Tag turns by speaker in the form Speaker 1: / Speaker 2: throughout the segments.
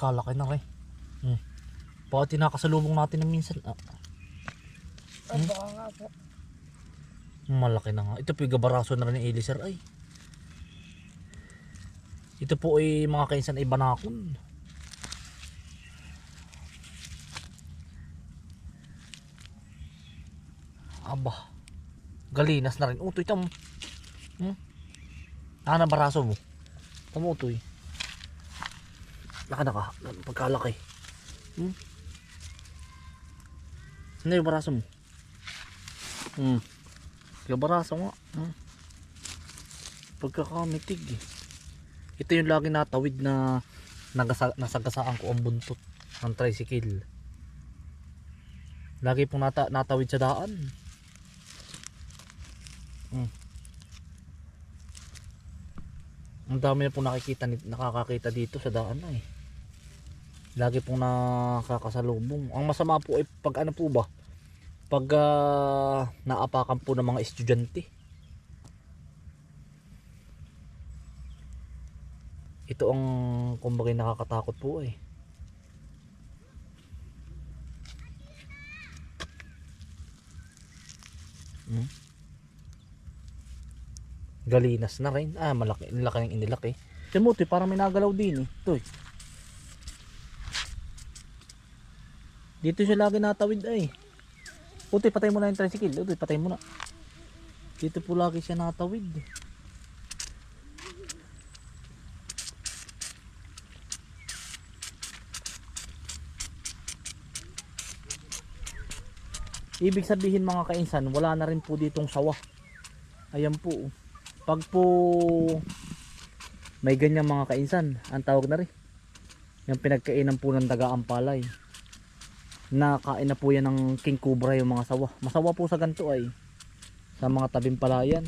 Speaker 1: Kalaki na rin. Hmm. Baka tinakasalubong natin ng minsan. Ah,
Speaker 2: Ay, baka nga po.
Speaker 1: malaki na nga. Ito po yung gabaraso na rin ni Elisir ay. Ito po ay mga kainsan ay banakon. Aba. Galinas na rin. Utoy tam. Hmm? Ah, na baraso mo. Tamo utoy. Laka na ka. Pagkalaki. Hmm? Ano yung baraso mo? Hmm. Yung baraso nga. Hmm. Pagkakamitig eh. Ito yung lagi natawid na nagasa, nasagasaan ko ang buntot ng tricycle. Lagi pong nata, natawid sa daan. Hmm. Ang dami na pong nakikita, nakakakita dito sa daan na eh. Lagi pong nakakasalubong. Ang masama po ay pag ano po ba? Pag ah, naapakan po ng mga estudyante. Ito ang kumbaga nakakatakot po eh. Hmm? Galinas na rin. Ah, malaki. Laki ng inilaki. Timuti, parang may nagalaw din eh. Ito eh. Dito siya lagi natawid ay. Utoy, patay mo na yung tricycle. Utoy, patay mo na. Dito po lagi siya natawid. Ibig sabihin mga kainsan, wala na rin po ditong sawa. Ayan po. Pag po may ganyan mga kainsan, ang tawag na rin. Yung pinagkainan po ng daga ang palay. Nakain na po yan ng king cobra yung mga sawa. Masawa po sa ganito ay sa mga tabing palayan.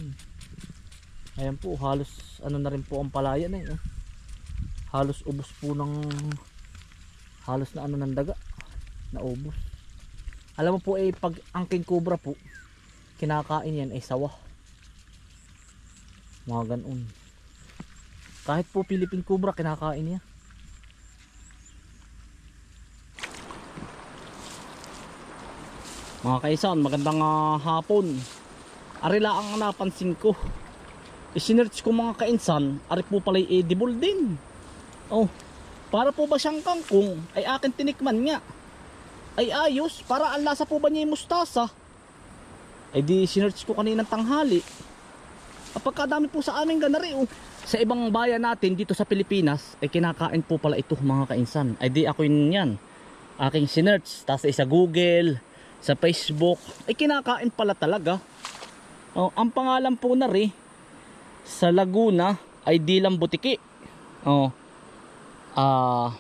Speaker 1: Ayan po, halos ano na rin po ang palayan eh. oh. Halos ubos po ng halos na ano ng daga na ubos. Alam mo po eh pag ang king cobra po kinakain yan ay sawa. Mga ganun. Kahit po Philippine cobra kinakain niya. Mga kaisan, magandang ah, hapon. Arila ang napansin ko. Isinerch ko mga kainsan, ari po pala edible din. Oh, para po ba siyang kangkong ay akin tinikman nga. Ay ayos, para ang lasa po ba niya yung mustasa? Ay di sinerch ko kaninang tanghali. Kapagkadami po sa amin ganari oh. Sa ibang bayan natin dito sa Pilipinas, ay kinakain po pala ito mga kainsan. Ay di ako yun yan. Aking sinerch, tapos ay sa Google, sa Facebook, ay kinakain pala talaga. Oh, ang pangalan po na rin sa Laguna ay Dilang Butiki. Oh. Ah.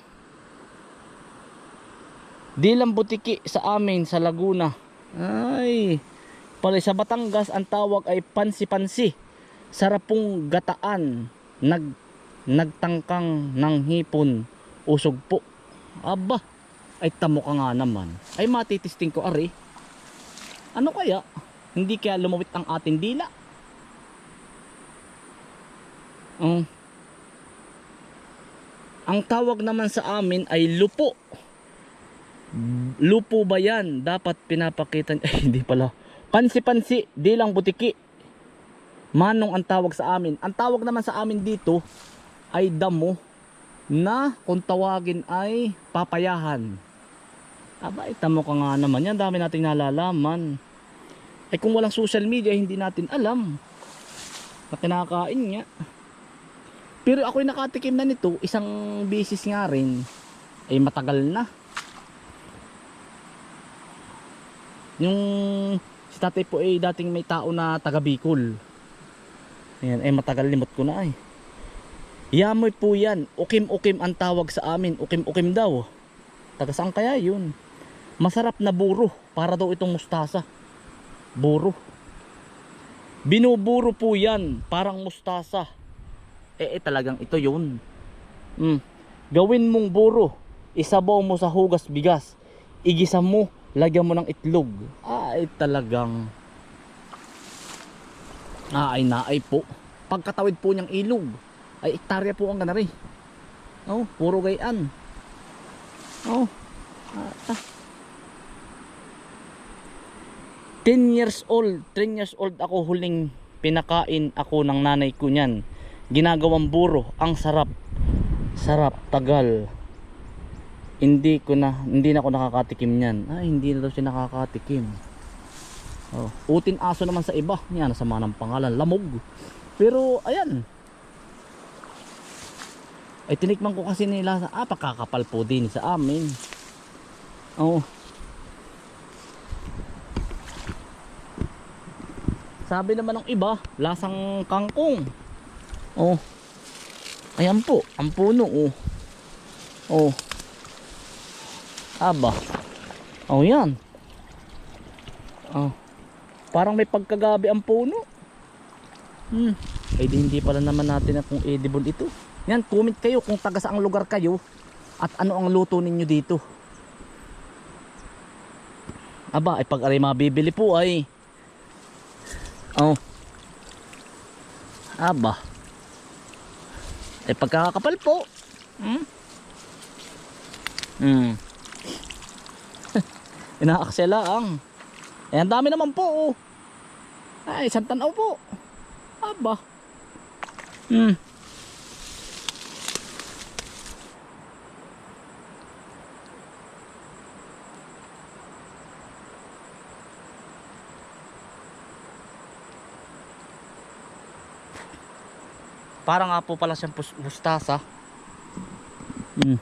Speaker 1: Dilang Butiki sa amin sa Laguna. Ay. Pala sa Batangas ang tawag ay pansi-pansi. Sarap pong gataan. Nag nagtangkang ng hipon. Usog po. Aba. Ay tamo ka nga naman. Ay matitisting ko ari. Ano kaya? Hindi kaya lumawit ang ating dila? Ang ang tawag naman sa amin ay lupo. Lupo ba yan? Dapat pinapakita ay hindi pala. Pansi-pansi, di lang butiki. Manong ang tawag sa amin. Ang tawag naman sa amin dito ay damo na kung tawagin ay papayahan. Aba, itamo ka nga naman yan. Dami nating nalalaman. Ay kung walang social media, hindi natin alam na kinakain niya. Pero ako'y nakatikim na nito, isang bisis nga rin, ay matagal na. Yung si tatay po ay dating may tao na taga Bicol. Ayan, ay matagal limot ko na ay. Yamoy po yan, ukim-ukim ang tawag sa amin, ukim-ukim daw. Taga saan kaya yun? Masarap na buro, para daw itong mustasa. Buro. Binuburo po yan, parang mustasa. Eh, eh talagang ito yun. Mm. Gawin mong buro, isabaw mo sa hugas bigas, igisa mo, lagyan mo ng itlog. Ay talagang Ah, ay naay po. Pagkatawid po niyang ilog, ay ektarya po ang ganari. Oh, puro gayan. Oh. Ah, ah. 10 years old, 10 years old ako huling pinakain ako ng nanay ko niyan. Ginagawang buro, ang sarap. Sarap, tagal. Hindi ko na, hindi na ako nakakatikim niyan. Ay, hindi na daw siya nakakatikim. Oh, utin aso naman sa iba. Yan, sama ng pangalan, lamog. Pero, ayan. Ay, tinikman ko kasi nila, ah, pakakapal po din sa amin. Oh. Sabi naman ng iba, lasang kangkong. Oh. Ayan po, ang puno oh. Oh. Aba. Oh, yan. Oh. Parang may pagkagabi ang puno. Hmm. Eh di hindi pala naman natin na kung edible ito. Yan, comment kayo kung taga saang lugar kayo at ano ang luto ninyo dito. Aba, ay pag aray mabibili po ay Oh. Aba. Eh pagkakapal po. Hmm? Hmm. Inaaksela ang. Eh ang dami naman po oh. Ay, isang tanaw po. Aba. Hmm. Parang nga po pala siyang mustasa. Hmm.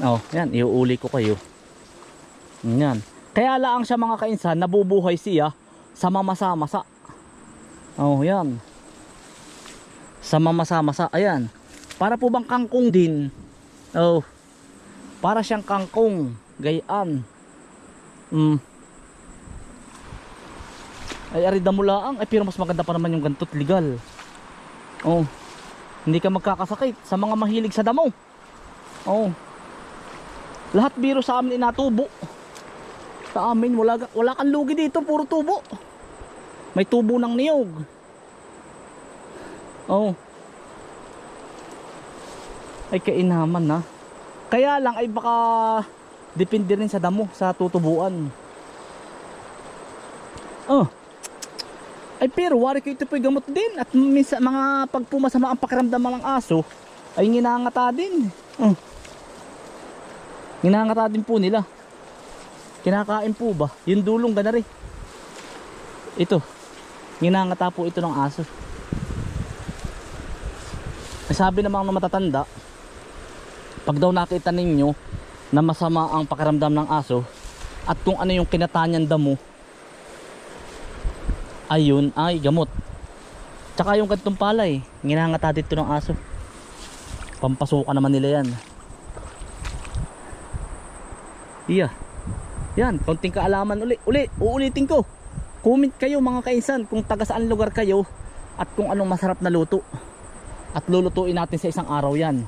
Speaker 1: Oh, yan, iuuli ko kayo. Yan. Kaya laang siya mga kainsan, nabubuhay siya sa mamasa-masa. Oh, yan. Sa mamasa-masa, ayan. Para po bang kangkong din? Oh. Para siyang kangkong, gayaan. Hmm. Ay arida mo laang, ay pero mas maganda pa naman yung ganto't legal. Oh. Hindi ka magkakasakit sa mga mahilig sa damo. Oh. Lahat biro sa amin inatubo. Sa amin wala wala kang lugi dito, puro tubo. May tubo ng niyog. Oh. Ay kainaman na. Kaya lang ay baka depende rin sa damo, sa tutubuan. Oh. Ay pero wari ko ito po'y gamot din at minsan mga pagpumasama ang pakiramdam ng aso ay nginangata din. Oh. Nginangata din po nila. Kinakain po ba? Yung dulong gana rin. Ito. Nginangata po ito ng aso. Sabi namang ng matatanda, pag daw nakita ninyo na masama ang pakiramdam ng aso at kung ano yung kinatanyan damo ayun ay gamot. Tsaka yung gantong palay ginangata dito ng aso. Pampasukan naman nila yan. Iya. Yan konting kaalaman uli. Uli uulitin ko. Comment kayo mga kainsan kung taga saan lugar kayo at kung anong masarap na luto. At lulutuin natin sa isang araw yan.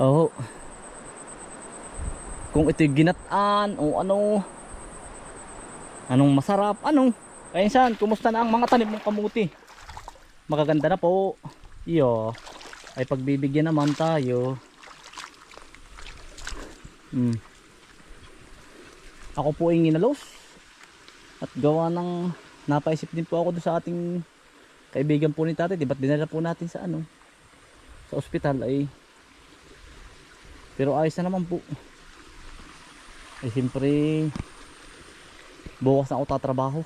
Speaker 1: Oo. Kung ito'y ginataan o ano. Anong masarap anong kainsan kumusta na ang mga tanim mong kamuti? Magaganda na po. Iyo ay pagbibigyan naman tayo. Hmm. ako po ay nginalos. At gawa ng napaisip din po ako doon sa ating kaibigan po ni tatay. Di ba't dinala po natin sa ano? Sa ospital ay. Pero ayos na naman po. Ay siyempre bukas na ako tatrabaho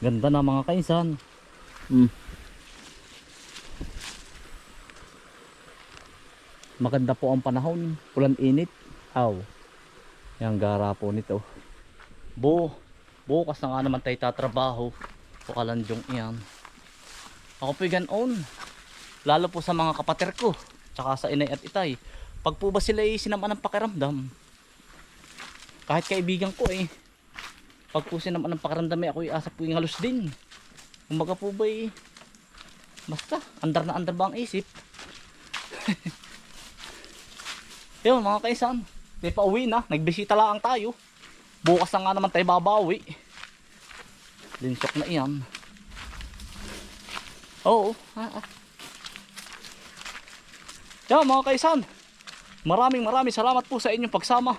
Speaker 1: ganda na mga kainsan hmm. maganda po ang panahon. Ulan init. Aw. Yung gara po nito. Bu bukas na nga naman tayo tatrabaho. O kalandyong iyan. Ako po ganon lalo po sa mga kapater ko tsaka sa inay at itay. Pag po ba sila ay sinaman ng pakiramdam? Kahit kaibigan ko eh pag po sinaman ng pakiramdam ay ako asa po yung halos din kumbaga po ba eh basta andar na andar ba ang isip yun mga kaisan di pa uwi na nagbisita lang tayo bukas na nga naman tayo babawi linsok na iyan oo ah, ah. Yan mga kaisan. Maraming maraming salamat po sa inyong pagsama.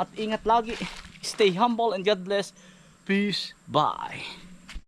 Speaker 1: At ingat lagi. Stay humble and God bless. Peace. Bye.